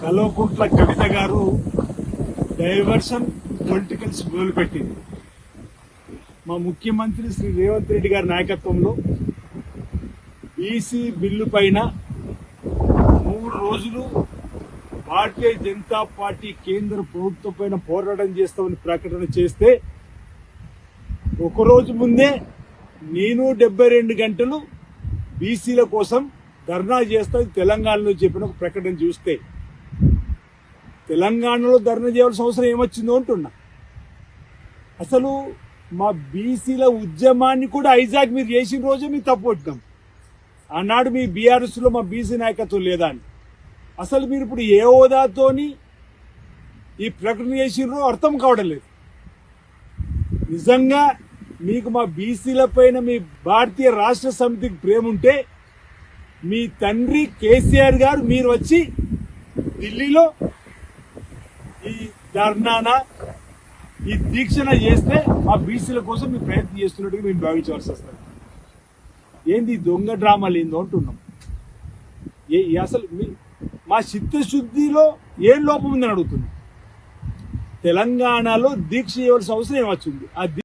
కల్వకుంట్ల కవిత గారు diversion politicals మొదలుపెట్టింది. మా ముఖ్యమంత్రి శ్రీ రేవంత్ రెడ్డి గారి నాయకత్వంలో బీసీ బిల్లు పైన మూడు రోజులు భారతీయ జనతా పార్టీ కేంద్ర ప్రభుత్వం పైన పోరాటం చేస్తామని ప్రకటన చేస్తే ఒక రోజు ముందే నేను డెబ్బై రెండు గంటలు బీసీల కోసం ధర్నా చేస్తా తెలంగాణలో చెప్పిన ఒక ప్రకటన చూస్తే తెలంగాణలో ధర్నా చేయాల్సిన అవసరం ఏమొచ్చిందో అంటున్నా. అసలు మా బీసీల ఉద్యమాన్ని కూడా ఐజాక్ మీరు చేసిన రోజే మీరు తప్పు తప్పొట్టాం ఆనాడు మీ బీఆర్ఎస్లో మా బీసీ నాయకత్వం లేదా అని. అసలు మీరు ఇప్పుడు ఏ హోదాతోని ఈ ప్రకటన చేసినో అర్థం కావడం లేదు నిజంగా మీకు మా బీసీల పైన మీ భారతీయ రాష్ట్ర సమితికి ప్రేమ ఉంటే మీ తండ్రి కేసీఆర్ గారు మీరు వచ్చి ఢిల్లీలో ఈ ధర్నాన ఈ దీక్షణ చేస్తే మా బీసీల కోసం మేము ప్రయత్నం చేస్తున్నట్టుగా మేము భావించవలసి వస్తుంది. ఏంది దొంగ డ్రామాలు ఏందో అంటున్నాం. ఏ అసలు మా చిత్తశుద్ధిలో ఏం లోపం ఉందని అడుగుతున్నాం. తెలంగాణలో దీక్ష చేయవలసిన అవసరం ఏమొచ్చింది? ఆ